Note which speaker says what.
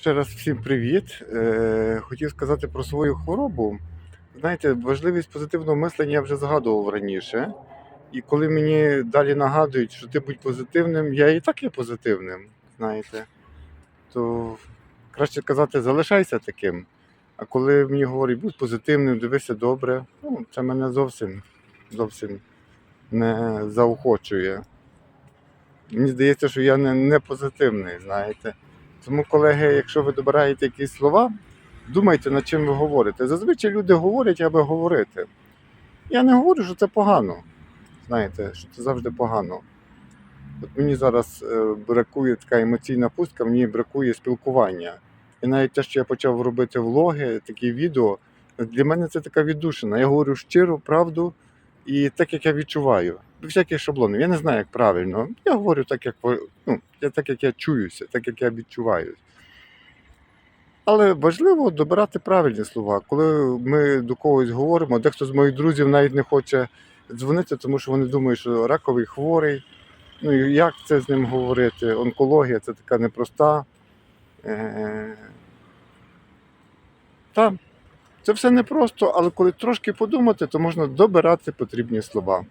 Speaker 1: Ще раз всім привіт. Е, Хотів сказати про свою хворобу. Знаєте, важливість позитивного мислення я вже згадував раніше. І коли мені далі нагадують, що ти будь позитивним, я і так є позитивним, знаєте. То краще казати, залишайся таким. А коли мені говорять, будь позитивним, дивися добре, ну, це мене зовсім, зовсім не заохочує. Мені здається, що я не, не позитивний, знаєте. Тому, колеги, якщо ви добираєте якісь слова, думайте, над чим ви говорите. Зазвичай люди говорять, аби говорити. Я не говорю, що це погано. Знаєте, що це завжди погано. От мені зараз е, бракує така емоційна пустка, мені бракує спілкування. І навіть те, що я почав робити влоги, такі відео, для мене це така віддушина. Я говорю щиро, правду і так, як я відчуваю. Без всяких шаблонів. Я не знаю, як правильно. Я говорю так, як ну, я так, як я чуюся, так як я відчуваю. Але важливо добирати правильні слова. Коли ми до когось говоримо, дехто з моїх друзів навіть не хоче дзвонити, тому що вони думають, що раковий хворий. Ну як це з ним говорити? Онкологія це така непроста. Та, це все непросто, але коли трошки подумати, то можна добирати потрібні слова.